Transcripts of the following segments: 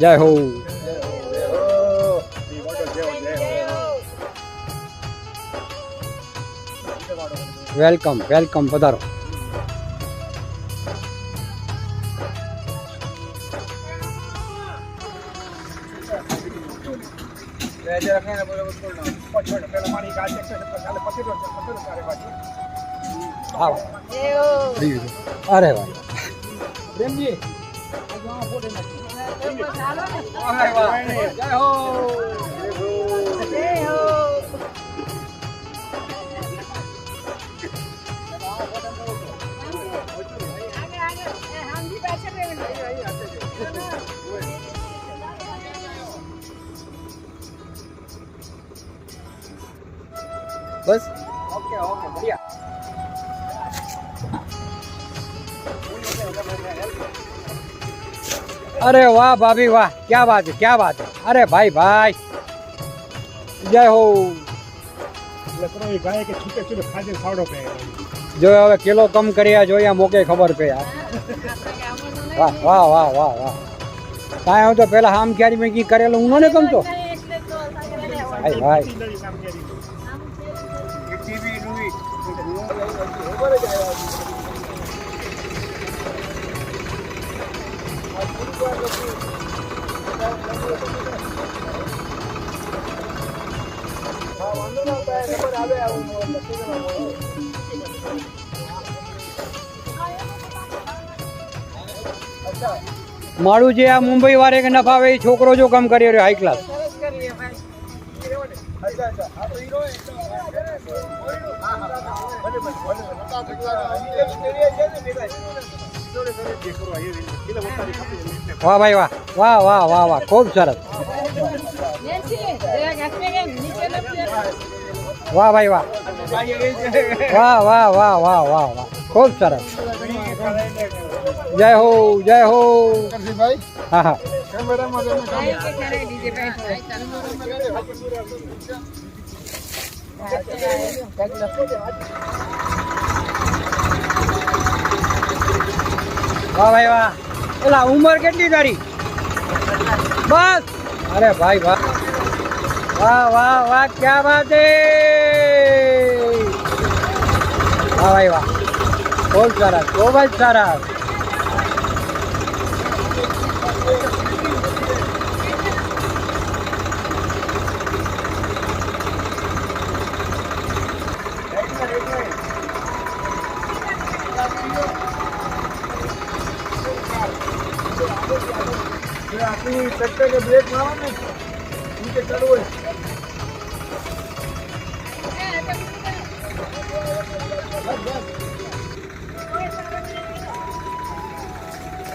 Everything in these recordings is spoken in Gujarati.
જય હો વેલકમ વેલકમ પધારો આવો અરે ભાઈ પ્રેમજી જય હો બસ. Okay okay બઢિયા. અરે વાહ ભાભી વાહ ક્યા બાત है क्या बात है अरे भाई भाई જય હો જો હવે કિલો કમ કર્યા જોયા મોકે ખબર પે યાર વાહ વાહ વાહ વાહ વાહ કાંઈ હું તો પેલા આમ ક્યારે મેં કી કરેલું હું ને ગમતો ભાઈ ભાઈ મારું જે આ મુંબઈ વાળે કે નફાવે એ છોકરો જો કામ કરી રહ્યો હાઈ ક્લાસ વાહ ભાઈ વાહ વાહ વાહ વાહ વાહ ખૂબ સરસ વાહ ભાઈ વાહ વાહ વાહ વાહ વાહ વાહ વાહ ખૂબ સરસ જય હો જય હો હા હા વાહ ભાઈ વાહ. પેલા ઉંમર કેટલી તારી? બસ. અરે ભાઈ વાહ. વાહ વાહ વાહ, ક્યાં વાત હે? વાહ ભાઈ વાહ. બહુ સરસ ખૂબ જ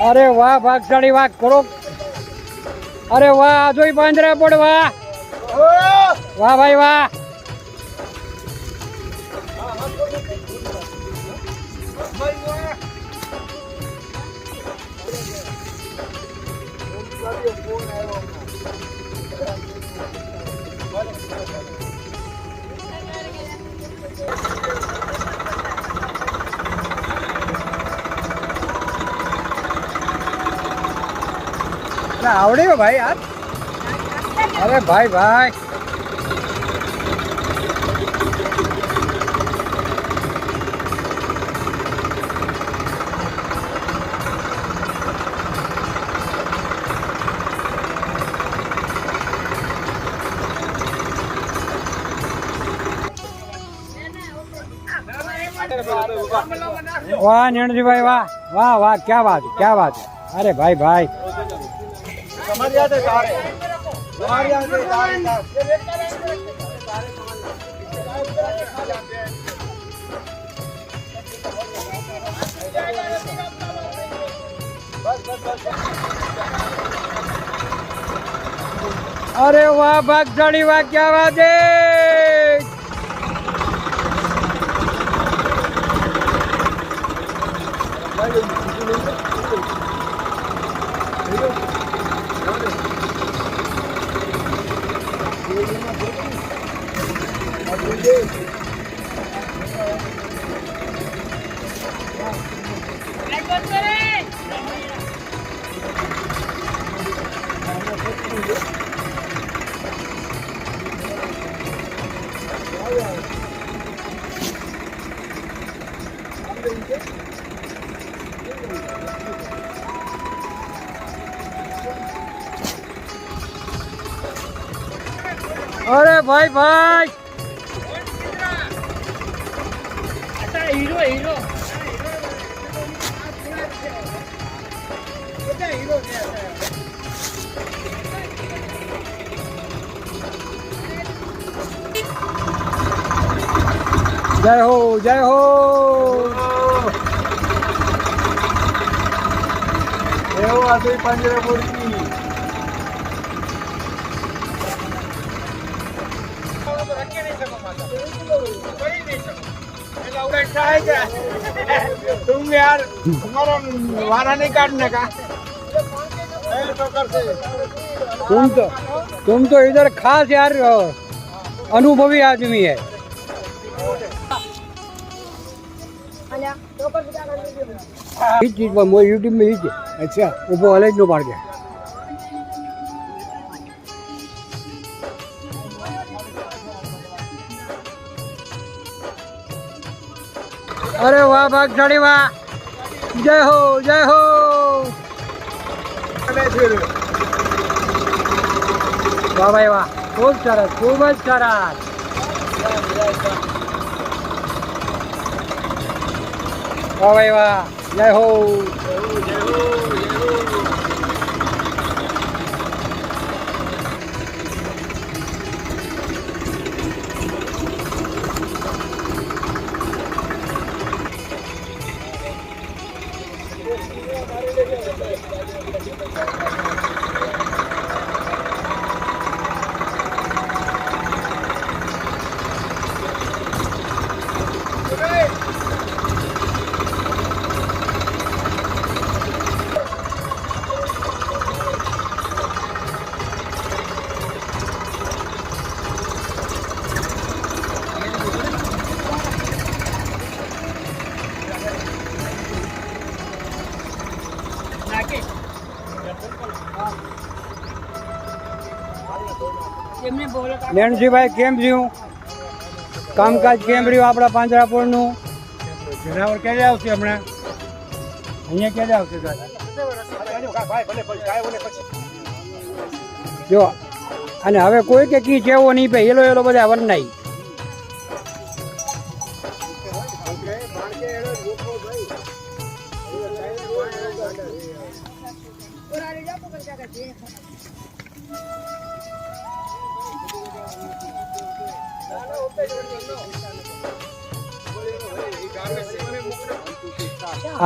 અરે વાહ ભાગશાળી વાહ કરો અરે વાહ આ જોઈ પાંજરા પડ વાહ. વાહ ભાઈ વાહ. અરે આવડે હો ભાઈ યાર અરે ભાઈ ભાઈ. વાહ નિર્ણયભાઈ વાહ. વાહ વાહ, ક્યાં વાત ક્યાં વાત. અરે ભાઈ ભાઈ. અરે વાહ ભાગશાળી વાહ ક્યાં વાત ભાઈ ભાઈ. જય હો જય હો. એવું આ તો तुम यार तुम्हारा वारा नहीं काटने का तुम तो तुम तो इधर खास यार अनुभवी आदमी है ही चीज मैं यूट्यूब में ही अच्छा वो कॉलेज नो पाड़ गया અરે વાહ ભાગશાળી વાહ જય હો. જય હો વાહ ભાઈ વાહ ખૂબ સરસ ખૂબ જ સરસ. વાહ ભાઈ વાહ જય હો. નેણસીભાઈ કેમ રહ્યું કામકાજ કેમ રહ્યું આપણા પાંજરાપોળનું? જનાવર ક્યારે આવશે હમણાં? અહીંયા ક્યારે આવશે જો અને હવે કોઈ કે કી ચેવો નહીં ભાઈ એલો એલો બધા વરનાઈ.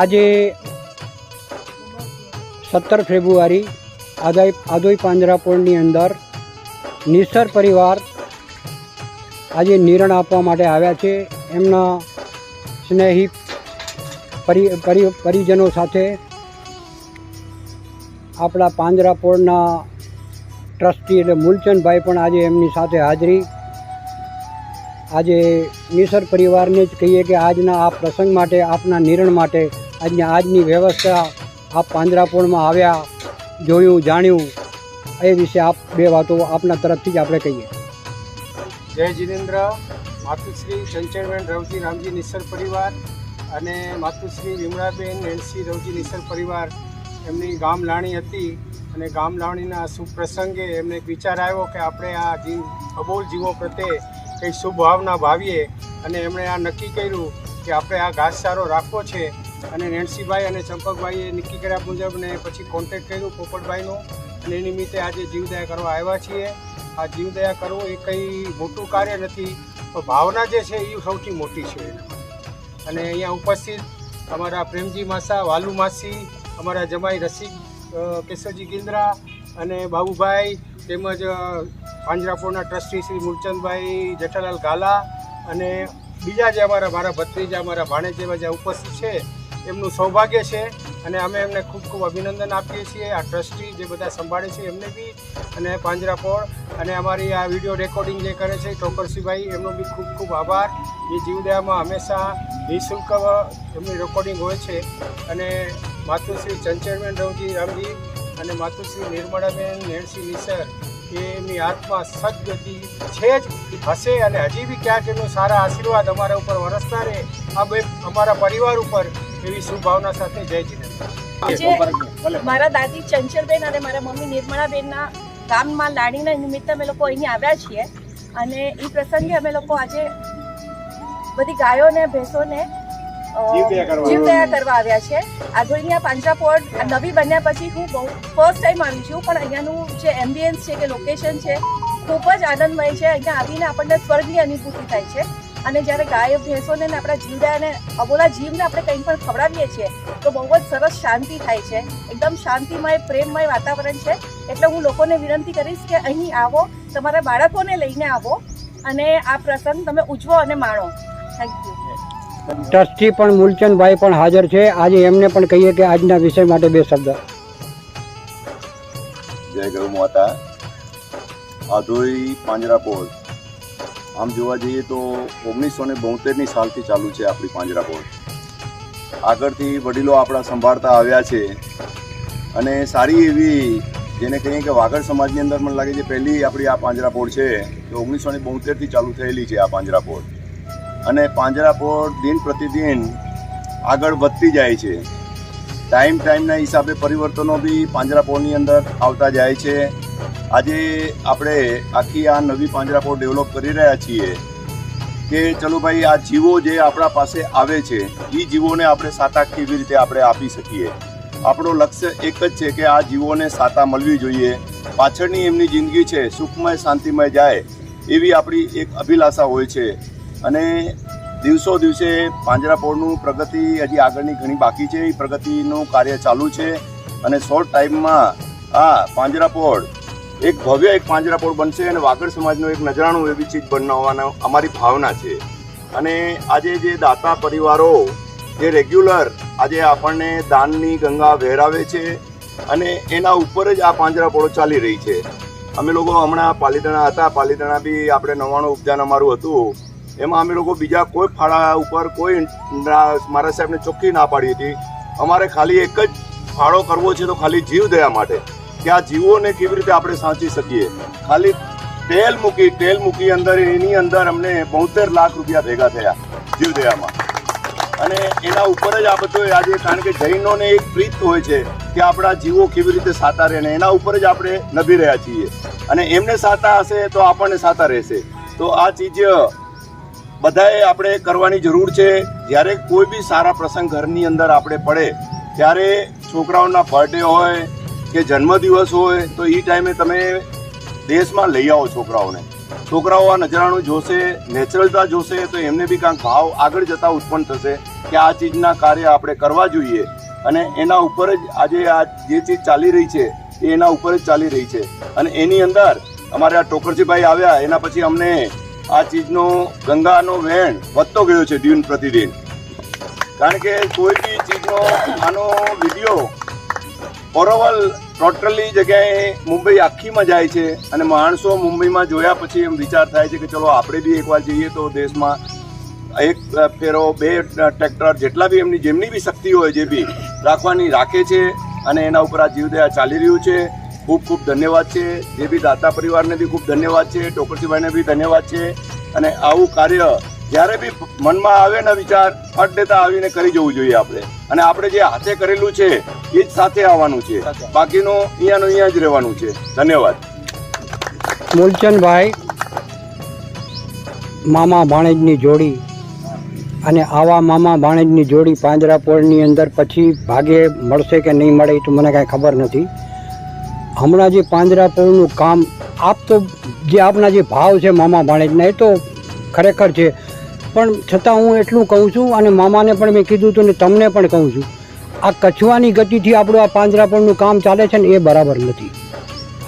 આજે સત્તર ફેબ્રુઆરી આદોઈ આદોઈ પાંજરાપોળની અંદર નિસર પરિવાર આજે નિરણ આપવા માટે આવ્યા છે. એમના સ્નેહી પરી પરી પરિજનો સાથે આપણા પાંજરાપોળના ટ્રસ્ટી એટલે મૂલચંદભાઈ પણ આજે એમની સાથે હાજરી. આજે નિસર પરિવારને જ કહીએ કે આજના આ પ્રસંગ માટે, આપના નિરણ માટે આજની આજની વ્યવસ્થા આપ પાંજરાપોળમાં આવ્યા, જોયું, જાણ્યું, એ વિશે આપ બે વાતો આપના તરફથી જ આપણે કહીએ. જય જીનેન્દ્ર. માતુશ્રી સંચયબેન રવજી રામજી નિસર પરિવાર અને માતુશ્રી વિમળાબેન એનસી રવજી નિસર પરિવાર. એમની ગામ લાણી હતી અને ગામ લાણીના શુભ પ્રસંગે એમને એક વિચાર આવ્યો કે આપણે આ જીવ, અબોલ જીવો પ્રત્યે કંઈક શુભ ભાવના ભાવીએ. અને એમણે આ નક્કી કર્યું કે આપણે આ ઘાસચારો રાખવો છે અને નેન્સીભાઈ અને ચંપકભાઈએ નક્કી કર્યા મુજબ ને પછી કોન્ટેક્ટ કર્યું પોપટભાઈનો. અને એ નિમિત્તે આજે જીવદયા કરવા આવ્યા છીએ. આ જીવદયા કરવું એ કંઈ મોટું કાર્ય નથી, પણ ભાવના જે છે એ સૌથી મોટી છે. અને અહીંયા ઉપસ્થિત અમારા પ્રેમજી માસા, વાલુ માસી, અમારા જમાઈ રસિક કેશવજી ગિંદ્રા અને બાબુભાઈ તેમજ પાંજરાપોળના ટ્રસ્ટી શ્રી મૂળચંદભાઈ જેઠાલાલ ગાલા અને બીજા જે અમારા, મારા ભત્રીજા અમારા ભાણેજ જેવા જે ઉપસ્થિત છે એમનું સૌભાગ્ય છે અને અમે એમને ખૂબ ખૂબ અભિનંદન આપીએ છીએ. આ ટ્રસ્ટી જે બધા સંભાળે છે એમને બી અને પાંજરાપોળ અને અમારી આ વીડિયો રેકોર્ડિંગ જે કરે છે ટોકરસીભાઈ એમનો બી ખૂબ ખૂબ આભાર. એ જીવદયામાં હંમેશા નિઃશુલ્ક એમની રેકોર્ડિંગ હોય છે. અને માતુશ્રી ચંચળબેન રવજી રામજી અને માતુશ્રી નિર્મળાબેન, નેણસિંહ નિસર એ એમની આત્મા સદગતિ છે જ હશે અને હજી બી ક્યાંક એમનો સારા આશીર્વાદ અમારા ઉપર વરસતા રહે. આ બે અમારા પરિવાર ઉપર એવી શુભભાવના સાથે જય જીનેન્દ્ર. મારા દાદી ચંચલબેન અને મારા મમ્મી નિર્મળાબેનના ગામમાં લાડીના નિમિત્તે અમે લોકો અહીં આવ્યા છીએ. અને એ પ્રસંગે અમે લોકો આજે બધી ગાયોને ભેંસોને જીવદયા કરવા. કરવા આવ્યા છે. આધોઈની આ પાંજરાપોળ નવી બન્યા પછી હું બહુ ફર્સ્ટ ટાઈમ આવી છું પણ અહીંયાનું જે એમ્બિયન્સ છે કે લોકેશન છે ખૂબ જ આનંદમય છે. અહીંયા આવીને આપણને સ્વર્ગની અનુભૂતિ થાય છે. અને જ્યારે ગાય ભેંસોને ને આપણા જીવડાને અબોલા જીવને આપણે કંઈ પણ ખવડાવીએ છીએ તો બહુ જ સરસ શાંતિ થાય છે. એકદમ શાંતિમય પ્રેમમય વાતાવરણ છે. એટલે હું લોકોને વિનંતી કરીશ કે અહીં આવો તમારા બાળકોને લઈને આવો અને આ પ્રસંગ તમે ઉજવો અને માણો. થેન્ક યુ ટ્રસ્ટી પણ મૂલચંદભાઈ પણ હાજર છે. આજે એમને પણ કહીએ કે આજના વિષય માટે બે શબ્દ. જય ગૌ માતા. આધોઈ પાંજરાપોળ આમ જોવા જઈએ તો ઓગણીસો ને બોતેરની સાલથી ચાલુ છે આપણી પાંજરાપોળ આગળથી વડીલો આપણા સંભાળતા આવ્યા છે. અને સારી એવી જેને કહીએ કે વાગડ સમાજની અંદર મને લાગે છે પહેલી આપણી આ પાંજરાપોળ છે. તો ઓગણીસો ને બોતેરથી ચાલુ થયેલી છે આ પાંજરાપોળ અને પાંજરાપોળ દિન પ્રતિદિન આગળ વધતી જાય છે. ટાઈમ ટાઈમના હિસાબે પરિવર્તનો બી પાંજરાપોળની અંદર આવતા જાય છે. આજે આપણે આખી આ નવી પાંજરાપોળ ડેવલપ કરી રહ્યા છીએ કે ચલો ભાઈ, આ જીવો જે આપણા પાસે આવે છે, એ જીવોને આપણે સાતા કેવી રીતે આપણે આપી શકીએ? આપણો લક્ષ્ય એક જ છે કે આ જીવોને સાતા મળવી જોઈએ. પાછળની એમની જિંદગી છે, સુખમય, શાંતિમય જાય એવી આપણી એક અભિલાષા હોય છે. અને દિવસો દિવસે પાંજરાપોળનું પ્રગતિ હજી આગળની ઘણી બાકી છે. એ પ્રગતિનું કાર્ય ચાલુ છે અને શોર્ટ ટાઈમમાં આ પાંજરાપોળ એક ભવ્ય એક પાંજરાપોળ બનશે અને વાગડ સમાજનું એક નજરાણું એવી ચીજ બનાવવાનો અમારી ભાવના છે. અને આજે જે દાતા પરિવારો, જે રેગ્યુલર આજે આપણને દાનની ગંગા વહેરાવે છે અને એના ઉપર જ આ પાંજરાપોળો ચાલી રહી છે. અમે લોકો હમણાં પાલીતાણા હતા. પાલીતાણા બી આપણે નવાણું ઉપજાન અમારું હતું. એમાં અમે લોકો બીજા કોઈ ફાળા ઉપર કોઈ મારા સાહેબને ચોખ્ખી ના પાડી હતી. અમારે ખાલી એક જ ફાળો કરવો છે તો ખાલી જીવ દયા માટે. કે આ જીવોને કેવી રીતે આપણે સાચી શકીએ? ખાલી તેલ મૂકી તેલ મૂકી અંદર, એની અંદર અમને બોતેર લાખ રૂપિયા ભેગા થયા જીવ દયામાં. અને એના ઉપર જ આ બધું આજે કારણ કે જૈનોને એક પ્રીત હોય છે કે આપણા જીવો કેવી રીતે સાતા રહે ને એના ઉપર જ આપણે નભી રહ્યા છીએ. અને એમને સાતા હશે તો આપણને સાતા રહેશે. તો આ ચીજ બધાએ આપણે કરવાની જરૂર છે. જ્યારે કોઈ બી સારા પ્રસંગ ઘરની અંદર આપણે પડે, ત્યારે છોકરાઓના બર્થડે હોય કે જન્મદિવસ હોય, તો એ ટાઈમે તમે દેશમાં લઈ આવો છોકરાઓને. છોકરાઓ આ નજરાણું જોશે, નેચરલતા જોશે, તો એમને બી કાંઈક ભાવ આગળ જતા ઉત્પન્ન થશે કે આ ચીજના કાર્ય આપણે કરવા જોઈએ. અને એના ઉપર જ આજે આ જે ચીજ ચાલી રહી છે, એ એના ઉપર જ ચાલી રહી છે. અને એની અંદર અમારે આ ટોકરજીભાઈ આવ્યા, એના પછી અમને આ ચીજનો, ગંગાનો વહેણ વધતો ગયો છે દિન પ્રતિદિન. કારણ કે કોઈ બી ચીજનો, આનો વીડિયો ઓરોવલ ટોટલી જગ્યાએ મુંબઈ આખીમાં જાય છે અને માણસો મુંબઈમાં જોયા પછી એમ વિચાર થાય છે કે ચલો આપણે બી એકવાર જઈએ તો દેશમાં એક ફેરો, બે ટ્રેક્ટર જેટલા બી એમની જેમની બી શક્તિ હોય જે બી રાખવાની રાખે છે અને એના ઉપર આ જીવદયા ચાલી રહ્યું છે. ખૂબ ખૂબ ધન્યવાદ છે. જે બી દાતા પરિવારને બી ખૂબ ધન્યવાદ છે. ટોકરજીભાઈને બી ધન્યવાદ છે. અને આવું કાર્ય જ્યારે બી મનમાં આવે ને વિચાર ફટ દેતા આવીને કરી જવું જોઈએ આપણે. અને આપણે જે હાથે કરેલું છે એ જ સાથે આવવાનું છે. બાકીનું અહીંયાનું અહીંયા જ રહેવાનું છે. ધન્યવાદ. મૂલચંદભાઈ મામા ભાણેજની જોડી અને આવા મામા ભાણેજની જોડી પાંજરાપોળની અંદર પછી ભાગે મળશે કે નહીં મળે એ તો મને કાંઈ ખબર નથી. હમણાં જે પાંજરાપોળનું કામ આપ તો જે આપના જે ભાવ છે મામા ભાણેજના, એ તો ખરેખર છે. પણ છતાં હું એટલું કહું છું અને મામાને પણ મેં કીધું હતું ને તમને પણ કહું છું, આ કછવાની ગતિથી આપણું આ પાંજરાપોળનું કામ ચાલે છે ને એ બરાબર નથી.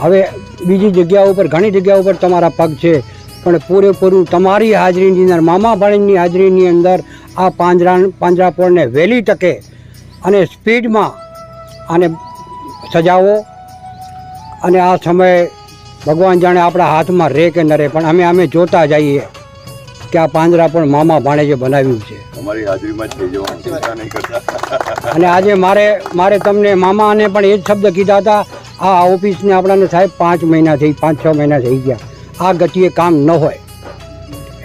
હવે બીજી જગ્યાઓ ઉપર ઘણી જગ્યાઓ ઉપર તમારા પગ છે, પણ પૂરેપૂરું તમારી હાજરીની અંદર, મામા ભાણીની હાજરીની અંદર આ પાંજરા પાંજરાપોળને વહેલી તકે અને સ્પીડમાં આને સજાવો અને આ સમયે ભગવાન જાણે આપણા હાથમાં રહે કે ન રહે પણ અમે અમે જોતા જઈએ કે આ પાંજરા પણ મામા ભાણેજે બનાવ્યું છે. અને આજે મારે મારે તમને મામાને પણ એ જ શબ્દ કીધા હતા આ ઓફિસને આપણાને સાહેબ પાંચ મહિના થઈ પાંચ છ મહિના થઈ ગયા. આ ગતિએ કામ ન હોય.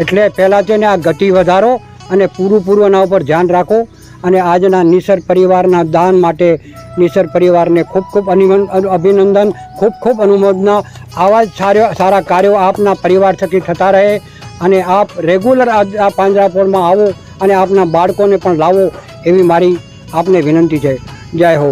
એટલે પહેલાં છે ને આ ગતિ વધારો અને પૂરું પૂરું એના ઉપર ધ્યાન રાખો. અને આજના નિસર પરિવારના દાન માટે નિસર પરિવારને ખૂબ ખૂબ અભિનંદન, ખૂબ ખૂબ અનુમોદના. આવા જ સારા કાર્યો આપના પરિવાર થકી થતા રહે અને આપ રેગ્યુલર આ પાંજરાપોળમાં આવો અને આપના બાળકોને પણ લાવો એવી મારી આપને વિનંતી છે. જય હો.